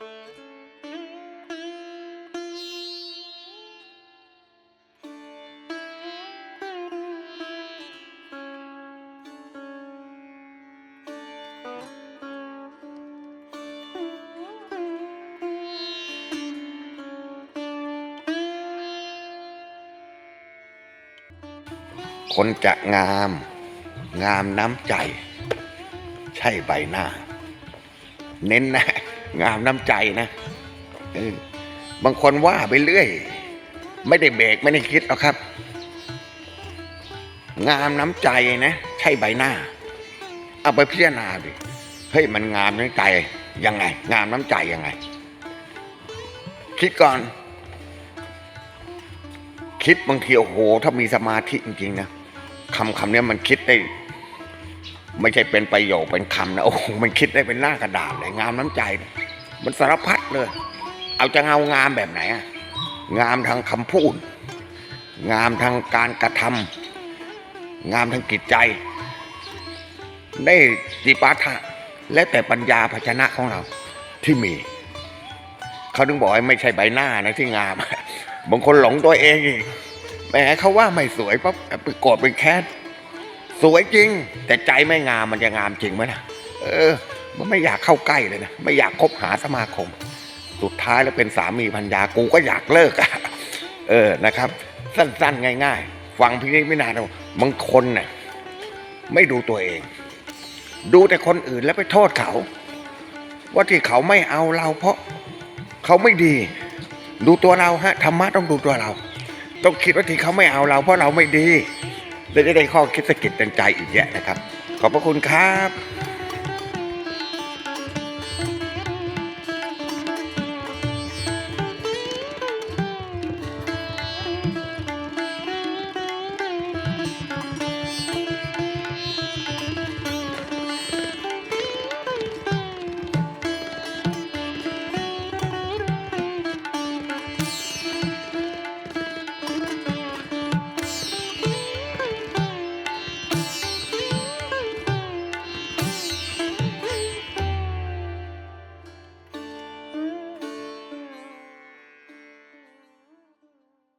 คนจะงาม งามน้ำใจ ใช่ใบหน้า เน้นนะ งามน้ำใจนะบางคนว่าไปเรื่อย ไม่ได้เบรกไม่ได้คิดหรอกครับ งามน้ำใจนะ ใช่ใบหน้า เอาไปพิจารณาดิเฮ้ยมันงามน้ำใจยังไง งามน้ำใจยังไง คิดก่อน คิดบางทีโอ้โห ถ้ามีสมาธิจริงๆนะคำคำนี้มันคิดได้ ไม่ใช่เป็นประโยคเป็นคำนะโอ้โหมันคิดได้เป็นหน้ากระดาษเลยงามน้ำใจนี่ย มันสารพัดเลย เอาจะเงางามแบบไหนอะงามทางคำพูด งามทางการกระทำงามทางจิตใจ ได้จิปาถะและแต่ปัญญาภาชนะของเราที่มี เขาถึงบอกให้ไม่ใช่ใบหน้านะที่งาม บางคนหลงตัวเองอีกแหมเขาว่าไม่สวยปั๊บไปโกรธเป็นแค้นสวยจริง แต่ใจไม่งามมันจะงามจริงไหมล่ะ เออ มันไม่อยากเข้าใกล้เลยนะไม่อยากคบหาสมาคม สุดท้ายแล้วเป็นสามีพัญญากูก็อยากเลิกอะเออนะครับ สั้นๆ ง่าย ๆ ฟังพี่นี่ไม่นานหรอกบางคนน่ะไม่ดูตัวเอง ดูแต่คนอื่นแล้วไปโทษเขา ว่าที่เขาไม่เอาเราเพราะเขาไม่ดี ดูตัวเราฮะธรรมะต้องดูตัวเรา ต้องคิดว่าที่เขาไม่เอาเรา เพราะเราไม่ดีจะได้ข้อคิดสะกิดใจอีกแยะนะครับ ขอบพระคุณครับ